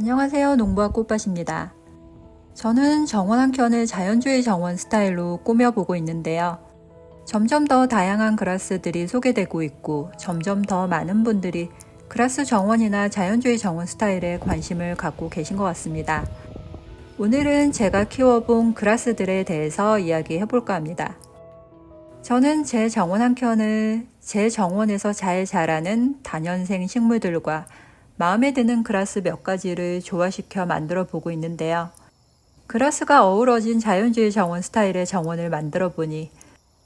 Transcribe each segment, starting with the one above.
안녕하세요. 농부와 꽃밭입니다. 저는 정원 한 켠을 자연주의 정원 스타일로 꾸며보고 있는데요. 점점 더 다양한 그라스들이 소개되고 있고 점점 더 많은 분들이 그라스 정원이나 자연주의 정원 스타일에 관심을 갖고 계신 것 같습니다. 오늘은 제가 키워본 그라스들에 대해서 이야기해 볼까 합니다. 저는 제 정원 한 켠을 제 정원에서 잘 자라는 다년생 식물들과 마음에 드는 그라스 몇 가지를 조화시켜 만들어 보고 있는데요. 그라스가 어우러진 자연주의 정원 스타일의 정원을 만들어 보니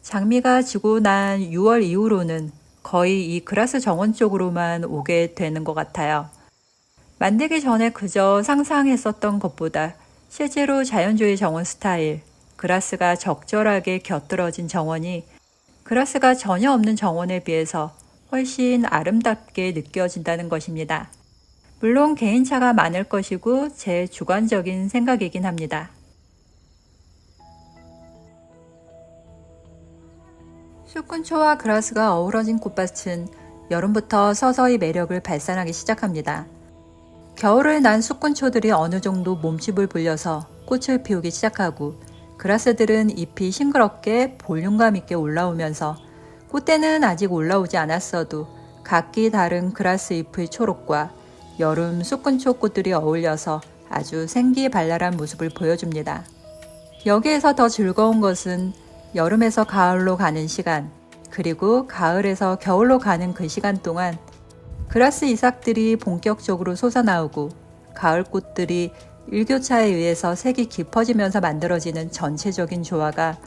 장미가 지고 난 6월 이후로는 거의 이 그라스 정원 쪽으로만 오게 되는 것 같아요. 만들기 전에 그저 상상했었던 것보다 실제로 자연주의 정원 스타일, 그라스가 적절하게 곁들어진 정원이 그라스가 전혀 없는 정원에 비해서 훨씬 아름답게 느껴진다는 것입니다. 물론 개인차가 많을 것이고 제 주관적인 생각이긴 합니다. 숲근초와 그라스가 어우러진 꽃밭은 여름부터 서서히 매력을 발산하기 시작합니다. 겨울을 난 숲근초들이 어느 정도 몸집을 불려서 꽃을 피우기 시작하고 그라스들은 잎이 싱그럽게 볼륨감 있게 올라오면서 꽃대는 아직 올라오지 않았어도 각기 다른 그라스 잎의 초록과 여름 쑥근초 꽃들이 어울려서 아주 생기발랄한 모습을 보여줍니다. 여기에서 더 즐거운 것은 여름에서 가을로 가는 시간, 그리고 가을에서 겨울로 가는 그 시간 동안 그라스 이삭들이 본격적으로 솟아나오고 가을 꽃들이 일교차에 의해서 색이 깊어지면서 만들어지는 전체적인 조화가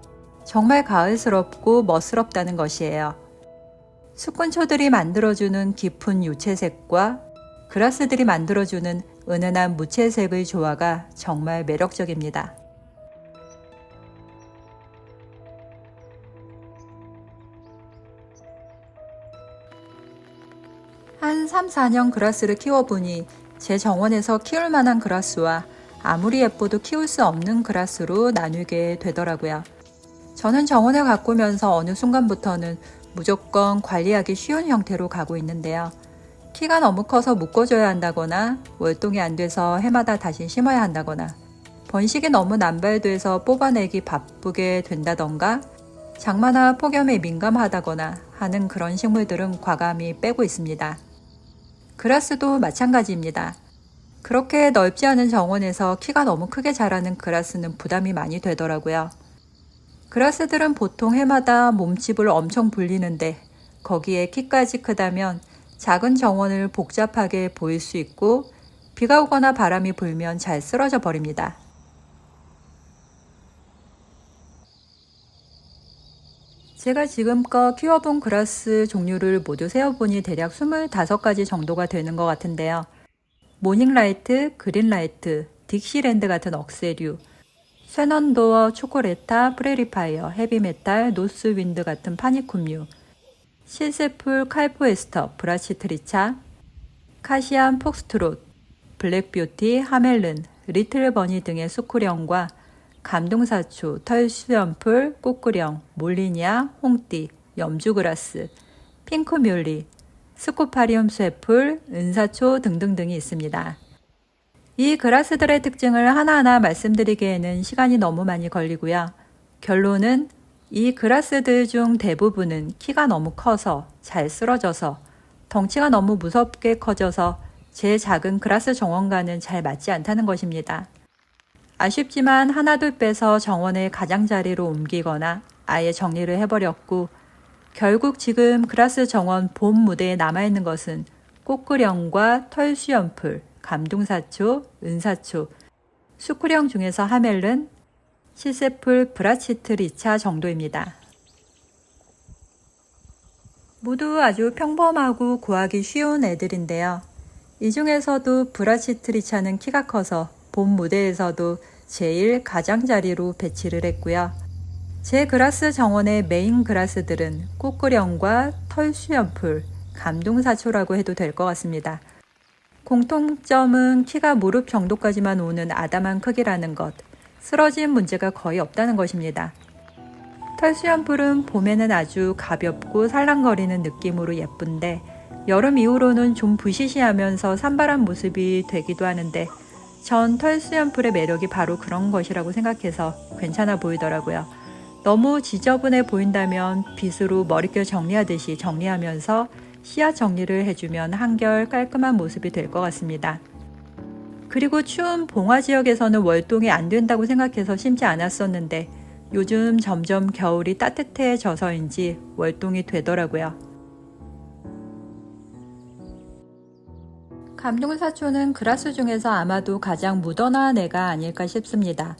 정말 가을스럽고 멋스럽다는 것이에요. 숲근초들이 만들어주는 깊은 유채색과 그라스들이 만들어주는 은은한 무채색의 조화가 정말 매력적입니다. 한 3, 4년 그라스를 키워보니 제 정원에서 키울 만한 그라스와 아무리 예뻐도 키울 수 없는 그라스로 나누게 되더라고요. 저는 정원을 가꾸면서 어느 순간부터는 무조건 관리하기 쉬운 형태로 가고 있는데요. 키가 너무 커서 묶어줘야 한다거나 월동이 안 돼서 해마다 다시 심어야 한다거나 번식이 너무 남발돼서 뽑아내기 바쁘게 된다던가 장마나 폭염에 민감하다거나 하는 그런 식물들은 과감히 빼고 있습니다. 그라스도 마찬가지입니다. 그렇게 넓지 않은 정원에서 키가 너무 크게 자라는 그라스는 부담이 많이 되더라고요. 그라스들은 보통 해마다 몸집을 엄청 불리는데 거기에 키까지 크다면 작은 정원을 복잡하게 보일 수 있고 비가 오거나 바람이 불면 잘 쓰러져 버립니다. 제가 지금껏 키워본 그라스 종류를 모두 세어보니 대략 25가지 정도가 되는 것 같은데요. 모닝라이트, 그린라이트, 딕시랜드 같은 억새류, 쇠넌도어, 초코레타, 프레리파이어, 헤비메탈, 노스윈드 같은 파니쿰류, 실세풀, 칼포에스터, 브라치트리차, 카시안 폭스트롯, 블랙뷰티, 하멜른, 리틀버니 등의 수쿠령과 감동사초, 털수연풀, 꽃구령, 몰리니아, 홍띠, 염주그라스, 핑크뮬리, 스코파리움 쇠풀, 은사초 등등등이 있습니다. 이 그라스들의 특징을 하나하나 말씀드리기에는 시간이 너무 많이 걸리고요. 결론은 이 그라스들 중 대부분은 키가 너무 커서 잘 쓰러져서 덩치가 너무 무섭게 커져서 제 작은 그라스 정원과는 잘 맞지 않다는 것입니다. 아쉽지만 하나둘 빼서 정원의 가장자리로 옮기거나 아예 정리를 해버렸고 결국 지금 그라스 정원 본 무대에 남아있는 것은 꽃그령과 털수연풀, 감동사초, 은사초, 수쿠령 중에서 하멜른, 실세풀 브라치트리차 정도입니다. 모두 아주 평범하고 구하기 쉬운 애들인데요. 이 중에서도 브라치트리차는 키가 커서 본 무대에서도 제일 가장자리로 배치를 했고요. 제 그라스 정원의 메인 그라스들은 꽃그령과 털수연풀, 감동사초라고 해도 될 것 같습니다. 공통점은 키가 무릎 정도까지만 오는 아담한 크기라는 것, 쓰러진 문제가 거의 없다는 것입니다. 털수연풀은 봄에는 아주 가볍고 살랑거리는 느낌으로 예쁜데 여름 이후로는 좀 부시시하면서 산발한 모습이 되기도 하는데 전 털수염풀의 매력이 바로 그런 것이라고 생각해서 괜찮아 보이더라고요. 너무 지저분해 보인다면 빗으로 머릿결 정리하듯이 정리하면서 씨앗 정리를 해주면 한결 깔끔한 모습이 될 것 같습니다. 그리고 추운 봉화 지역에서는 월동이 안 된다고 생각해서 심지 않았었는데 요즘 점점 겨울이 따뜻해져서인지 월동이 되더라고요. 감동사초는 그라스 중에서 아마도 가장 묻어나은 애가 아닐까 싶습니다.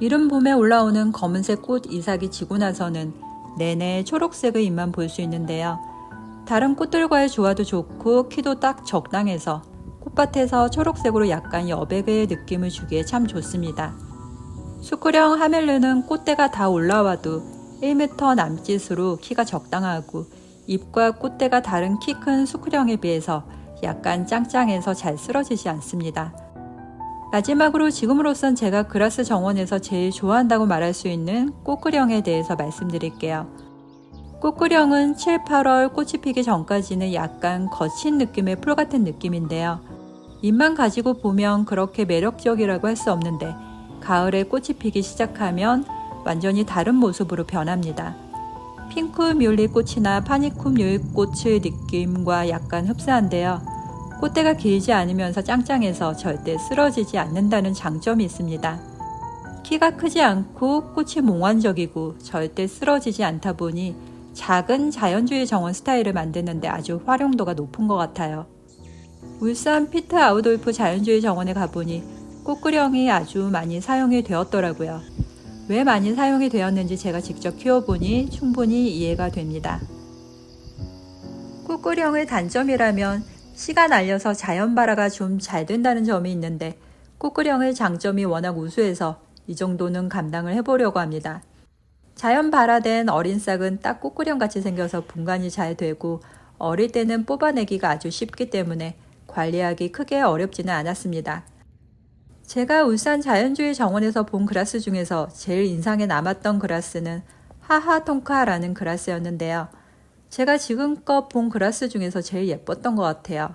이른 봄에 올라오는 검은색 꽃 이삭이 지고 나서는 내내 초록색의 잎만 볼 수 있는데요. 다른 꽃들과의 조화도 좋고 키도 딱 적당해서 꽃밭에서 초록색으로 약간 여백의 느낌을 주기에 참 좋습니다. 수크령 하멜르는 꽃대가 다 올라와도 1m 남짓으로 키가 적당하고 잎과 꽃대가 다른 키 큰 수크령에 비해서 약간 짱짱해서 잘 쓰러지지 않습니다. 마지막으로 지금으로선 제가 그라스 정원에서 제일 좋아한다고 말할 수 있는 꽃그령에 대해서 말씀드릴게요. 꽃그령은 7, 8월 꽃이 피기 전까지는 약간 거친 느낌의 풀 같은 느낌인데요. 잎만 가지고 보면 그렇게 매력적이라고 할 수 없는데 가을에 꽃이 피기 시작하면 완전히 다른 모습으로 변합니다. 핑크 뮬리 꽃이나 파니쿰 뮬 꽃의 느낌과 약간 흡사한데요. 꽃대가 길지 않으면서 짱짱해서 절대 쓰러지지 않는다는 장점이 있습니다. 키가 크지 않고 꽃이 몽환적이고 절대 쓰러지지 않다 보니 작은 자연주의 정원 스타일을 만드는데 아주 활용도가 높은 것 같아요. 울산 피트 아우돌프 자연주의 정원에 가보니 꽃그령이 아주 많이 사용이 되었더라고요. 왜 많이 사용이 되었는지 제가 직접 키워보니 충분히 이해가 됩니다. 꽃그령의 단점이라면 씨가 날려서 자연 발화가 좀 잘 된다는 점이 있는데 꽃그령의 장점이 워낙 우수해서 이 정도는 감당을 해보려고 합니다. 자연 발화된 어린 싹은 딱 꽃그령 같이 생겨서 분간이 잘 되고 어릴 때는 뽑아내기가 아주 쉽기 때문에 관리하기 크게 어렵지는 않았습니다. 제가 울산 자연주의 정원에서 본 그라스 중에서 제일 인상에 남았던 그라스는 하하통카라는 그라스였는데요. 제가 지금껏 본 그라스 중에서 제일 예뻤던 것 같아요.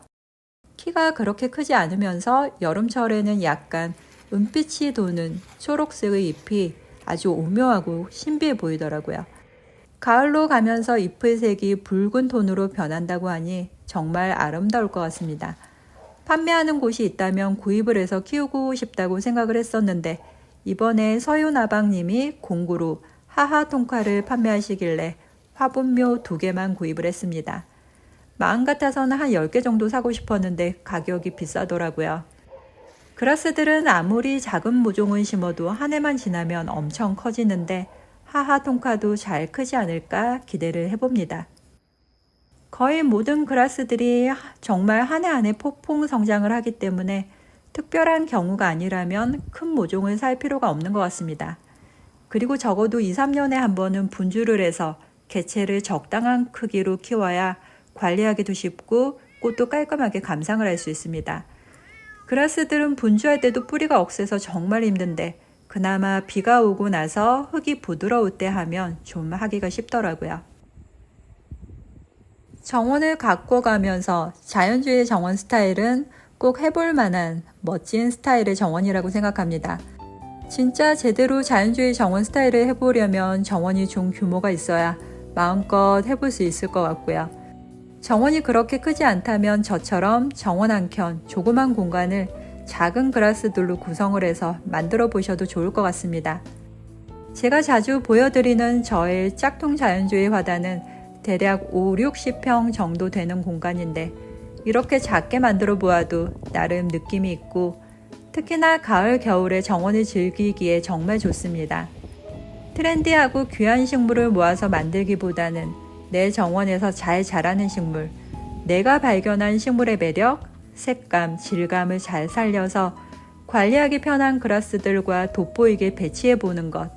키가 그렇게 크지 않으면서 여름철에는 약간 은빛이 도는 초록색의 잎이 아주 오묘하고 신비해 보이더라고요. 가을로 가면서 잎의 색이 붉은 톤으로 변한다고 하니 정말 아름다울 것 같습니다. 판매하는 곳이 있다면 구입을 해서 키우고 싶다고 생각을 했었는데 이번에 서윤아방님이 공구로 하하 통카를 판매하시길래 화분묘 두 개만 구입을 했습니다. 마음 같아서는 한 10개 정도 사고 싶었는데 가격이 비싸더라고요. 그라스들은 아무리 작은 모종을 심어도 한 해만 지나면 엄청 커지는데 하하 통카도 잘 크지 않을까 기대를 해봅니다. 거의 모든 그라스들이 정말 한 해 안에 폭풍 성장을 하기 때문에 특별한 경우가 아니라면 큰 모종을 살 필요가 없는 것 같습니다. 그리고 적어도 2, 3년에 한 번은 분주를 해서 개체를 적당한 크기로 키워야 관리하기도 쉽고 꽃도 깔끔하게 감상을 할 수 있습니다. 그라스들은 분주할 때도 뿌리가 억세서 정말 힘든데 그나마 비가 오고 나서 흙이 부드러울 때 하면 좀 하기가 쉽더라고요. 정원을 갖고 가면서 자연주의 정원 스타일은 꼭 해볼 만한 멋진 스타일의 정원이라고 생각합니다. 진짜 제대로 자연주의 정원 스타일을 해보려면 정원이 좀 규모가 있어야 마음껏 해볼 수 있을 것 같고요. 정원이 그렇게 크지 않다면 저처럼 정원 한 켠 조그만 공간을 작은 그라스들로 구성을 해서 만들어 보셔도 좋을 것 같습니다. 제가 자주 보여드리는 저의 짝퉁 자연주의 화단은 대략 5, 60평 정도 되는 공간인데 이렇게 작게 만들어 보아도 나름 느낌이 있고 특히나 가을, 겨울에 정원을 즐기기에 정말 좋습니다. 트렌디하고 귀한 식물을 모아서 만들기보다는 내 정원에서 잘 자라는 식물, 내가 발견한 식물의 매력, 색감, 질감을 잘 살려서 관리하기 편한 그라스들과 돋보이게 배치해 보는 것.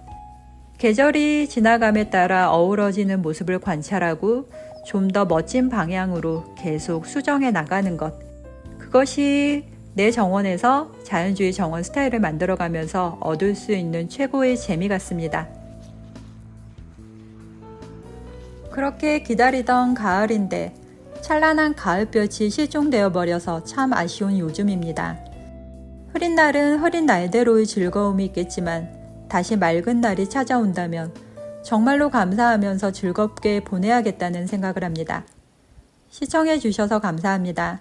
계절이 지나감에 따라 어우러지는 모습을 관찰하고 좀 더 멋진 방향으로 계속 수정해 나가는 것. 그것이 내 정원에서 자연주의 정원 스타일을 만들어가면서 얻을 수 있는 최고의 재미 같습니다. 그렇게 기다리던 가을인데 찬란한 가을볕이 실종되어 버려서 참 아쉬운 요즘입니다. 흐린 날은 흐린 날대로의 즐거움이 있겠지만 다시 맑은 날이 찾아온다면 정말로 감사하면서 즐겁게 보내야겠다는 생각을 합니다. 시청해 주셔서 감사합니다.